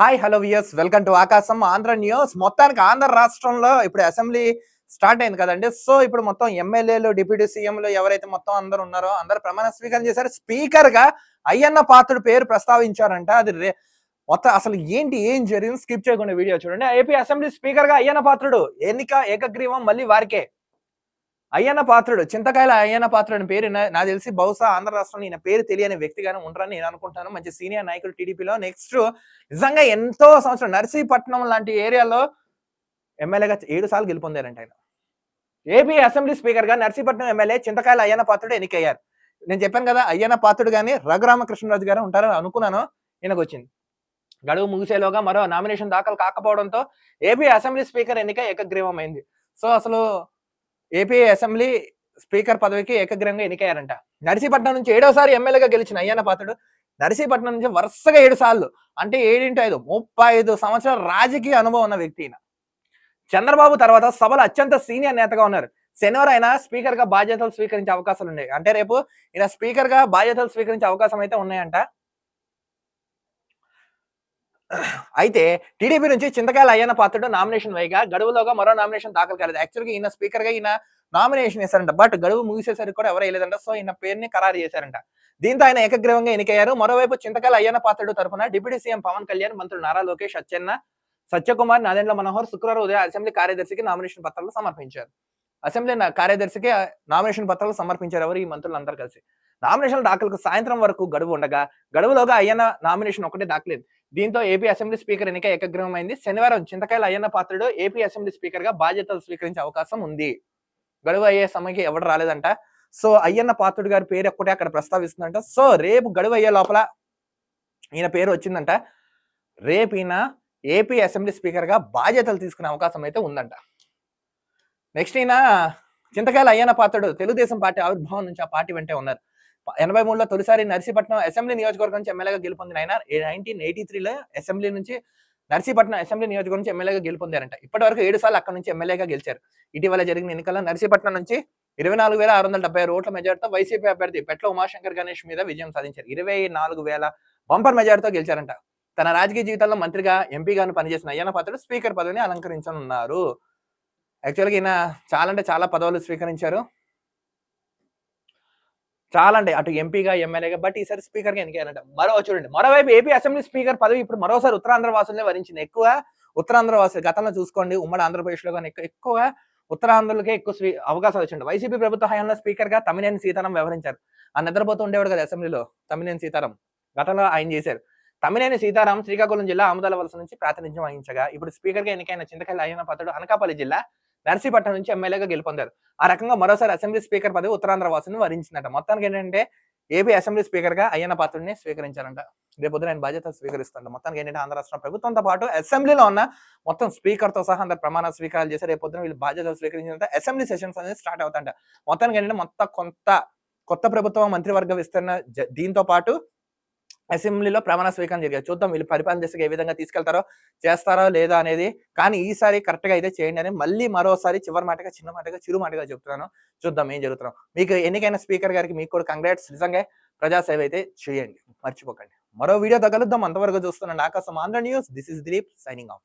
Hi hello viewers welcome to Aakasam Andhra news మొత్తానికి ఆంధ్ర రాష్ట్రంలో ఇప్పుడు అసెంబ్లీ స్టార్ట్ అయింది కదండి. సో ఇప్పుడు మొత్తం ఎమ్మెల్యేలు డిప్యూటీ సీఎంలు ఎవరైతే మొత్తం అందరు ఉన్నారో అందరూ ప్రమాణ స్వీకారం చేశారు. స్పీకర్గా అయ్యన్న పాత్రుడు పేరు ప్రస్తావించారంట. అది మొత్తం అసలు ఏంటి ఏం జరిగింది? స్కిప్ చేయకుండా వీడియో చూడండి. ఏపీ అసెంబ్లీ స్పీకర్గా అయ్యన్న పాత్రుడు. ఎన్నిక ఏకగ్రీవం మళ్ళీ వారికే. అయ్యన్న పాత్రుడు చింతకాయల అయ్యన్న పాత్రుడు అని పేరు నా- నాకు తెలిసి బహుశా ఆంధ్ర రాష్ట్రంలో ఈయన పేరు తెలియని వ్యక్తిగానే ఉంటారని నేను అనుకుంటాను. మంచి సీనియర్ నాయకులు టీడీపీలో. నెక్స్ట్ నిజంగా ఎంతో సంవత్సరం నర్సీపట్నం లాంటి ఏరియాలో ఎమ్మెల్యేగా ఏడు సార్లు గెలుపొందారంట ఆయన. ఏపీ అసెంబ్లీ స్పీకర్గా నర్సీపట్నం ఎమ్మెల్యే చింతకాయల అయ్యన్న పాత్రుడు ఎన్నికయ్యారు. నేను చెప్పాను కదా అయ్యన్న పాత్రుడు కానీ రఘురామకృష్ణరాజు గారు ఉంటారని అనుకున్నాను. ఈయనకు వచ్చింది గడువు ముగిసేలోగా మరో నామినేషన్ దాఖలు కాకపోవడంతో ఏపీ అసెంబ్లీ స్పీకర్ ఎన్నిక ఏకగ్రీవం అయింది సో అసలు ఏపీ అసెంబ్లీ స్పీకర్ పదవికి ఏకగ్రంగా ఎన్నికయ్యారంట. నర్సీపట్నం నుంచి ఏడోసారి ఎమ్మెల్యేగా గెలిచిన అయ్యన్న పాత్రుడు నర్సీపట్నం నుంచి వరుసగా ఏడు సార్లు అంటే ఏడింటి ఐదు ముప్పై ఐదు సంవత్సరాల రాజకీయ అనుభవం ఉన్న వ్యక్తి ఈయన. చంద్రబాబు తర్వాత సభలో అత్యంత సీనియర్ నేతగా ఉన్నారు. శనివారం ఆయన స్పీకర్గా బాధ్యతలు స్వీకరించే అవకాశాలు ఉన్నాయి. అంటే రేపు ఈయన స్పీకర్గా బాధ్యతలు స్వీకరించే అవకాశం అయితే ఉన్నాయంట. అయితే టీడీపీ నుంచి చింతకాయల అయ్యన్న పాత్రుడు నామినేషన్ వేయగా గడువులోగా మరో నామినేషన్ దాఖలు కాలేదు యాక్చువల్గా ఈయన స్పీకర్గా ఈయన నామినేషన్ వేశారంట. బట్ గడువు ముగిసేసరికి కూడా ఎవరు వేయలేదంట. సో ఈయన పేరుని ఖరారు చేశారంట. దీంతో ఆయన ఏకగ్రీవంగా ఎన్నికయ్యారు. మరోవైపు చింతకాయల అయ్యన్న పాత్రుడు తరఫున డిప్యూటీ సీఎం పవన్ కళ్యాణ్ మంత్రులు నారా లోకేష్ అచ్చెన్న సత్యకుమార్ నాదెండ్ల మనోహర్ శుక్రవారం ఉదయం అసెంబ్లీ కార్యదర్శికి నామినేషన్ పత్రాలు సమర్పించారు. అసెంబ్లీ కార్యదర్శికి నామినేషన్ పత్రాలు సమర్పించారు ఎవరు? ఈ మంత్రులు అందరూ కలిసి. నామినేషన్ దాఖలకు సాయంత్రం వరకు గడువు ఉండగా గడువులోగా అయ్యన్న నామినేషన్ ఒకటే దాఖలేదు. దీంతో ఏపీ అసెంబ్లీ స్పీకర్ ఎన్నిక ఏకగ్రహమైంది శనివారం చింతకాయల అయ్యన్న పాత్రుడు ఏపీ అసెంబ్లీ స్పీకర్గా బాధ్యతలు స్వీకరించే అవకాశం ఉంది. గడువు అయ్యే సమయకి ఎవరు రాలేదంట. సో అయ్యన్న పాత్రుడు గారి పేరు ఒక్కటే అక్కడ ప్రస్తావిస్తుందంట. సో రేపు గడువు అయ్యే లోపల ఈయన పేరు వచ్చిందంట. రేపు ఈయన ఏపీ అసెంబ్లీ స్పీకర్గా బాధ్యతలు తీసుకునే అవకాశం అయితే ఉందంట. నెక్స్ట్ ఈయన చింతకాయల అయ్యన్న పాత్రుడు తెలుగుదేశం పార్టీ ఆవిర్భావం నుంచి ఆ పార్టీ వెంటే ఉన్నారు. ఎనభై మూడులో తొలిసారి నర్సీపట్నం అసెంబ్లీ నియోజకవర్గం నుంచి ఎమ్మెల్యేగా గెలుపొందిన ఆయన నైన్టీన్ ఎయిటీ త్రీలో అసెంబ్లీ నుంచి నర్సీపట్నం అసెంబ్లీ నియోజకవర్గం నుంచి ఎమ్మెల్యేగా గెలుపొందారంట. ఇప్పటి వరకు ఏడు సార్లు అక్కడ నుంచి ఎమ్మెల్యేగా గెలిచారు. ఇటీవల జరిగిన ఎన్నికల్లో నర్సీపట్నం నుంచి ఇరవై నాలుగు వేల ఆరు వందల డెబ్బై ఓట్ల మెజార్టీతో వైసీపీ అభ్యర్థి పెట్ల ఉమాశంకర్ గణేష్ మీద విజయం సాధించారు. ఇరవై నాలుగు వేల బంపర్ మెజార్టీతో గెలిచారంట. తన రాజకీయ జీవితంలో మంత్రిగా ఎంపీగాను పనిచేసిన అయ్యన్న పాత్రుడు స్పీకర్ పదవిని అలంకరించనున్నారు. యాక్చువల్గా ఈయన చాలా అంటే చాలా పదవులు స్వీకరించారు. చాలా అంటే అటు ఎంపీగా ఎమ్మెల్యేగా బట్ ఈసారి స్పీకర్గా ఎన్నికయ్యారంట. మరో చూడండి. మరోవైపు ఏపీ అసెంబ్లీ స్పీకర్ పదవి ఇప్పుడు మరోసారి ఉత్తరాంధ్ర వాసులనే వరించింది. ఎక్కువ ఉత్తరాంధ్ర వాసులు గతంలో చూసుకోండి. ఉమ్మడి ఆంధ్రప్రదేశ్లో కానీ ఎక్కువ ఎక్కువగా ఉత్తరాంధ్రులకే ఎక్కువ స్వీ అవకాశాలు వచ్చింది వైసీపీ ప్రభుత్వ హయాంలో స్పీకర్ తమినేని సీతారాం వ్యవహరించారు. ఆ నిద్రపోతూ ఉండేవాడు కదా అసెంబ్లీలో తమినేని సీతారాం. గతంలో ఆయన చేశారు. తమినేని సీతారాం శ్రీకాకుళం జిల్లా ఆముదాల వలస నుంచి ప్రాతినిధ్యం వహించగా ఇప్పుడు స్పీకర్గా ఎన్నికైన చింతకాయల అయిన పాత్రుడు అనకాపల్లి జిల్లా నర్సీపట్నం నుంచి ఎమ్మెల్యేగా గెలుపొందారు. ఆ రకంగా మరోసారి అసెంబ్లీ స్పీకర్ పదవి ఉత్తరాంధ్ర వాసుని వరించిందట. మొత్తానికి ఏంటంటే ఏపీ అసెంబ్లీ స్పీకర్గా అయ్యన్న పాత్రుడిని స్వీకరించారంట. రేపు పొద్దున ఆయన బాధ్యత స్వీకరిస్తాడు మొత్తానికి ఏంటంటే ఆంధ్ర రాష్ట్ర ప్రభుత్వంతో పాటు అసెంబ్లీలో ఉన్న మొత్తం స్పీకర్తో సహా అందరు ప్రమాణ స్వీకారాలు చేసి రేపు పొద్దున వీళ్ళు బాధ్యతలు స్వీకరించిన అసెంబ్లీ సెషన్స్ అనేది స్టార్ట్ అవుతాయంట. మొత్తానికి ఏంటంటే మొత్తం కొంత కొత్త ప్రభుత్వం మంత్రివర్గ విస్తరణ జ- దీంతో పాటు అసెంబ్లీలో ప్రమాణ స్వీకారం జరిగారు చూద్దాం వీళ్ళు పరిపాలన దిశగా ఏ విధంగా తీసుకెళ్తారో చేస్తారో లేదా అనేది. కానీ ఈసారి కరెక్ట్గా అయితే చేయండి అని మళ్ళీ మరోసారి చివరి మాటగా చిన్న మాటగా చిరు మాటగా చెప్తున్నాను. చూద్దాం ఏం జరుగుతున్నాం మీకు ఎన్నికైన స్పీకర్ గారికి మీకు కూడా కంగ్రాట్స్ నిజంగా ప్రజాసేవ అయితే చేయండి. మర్చిపోకండి. మరో వీడియో తగలుద్దాం. అంతవరకు చూస్తున్నాను Aakasam Andhra news. This is Dileep signing off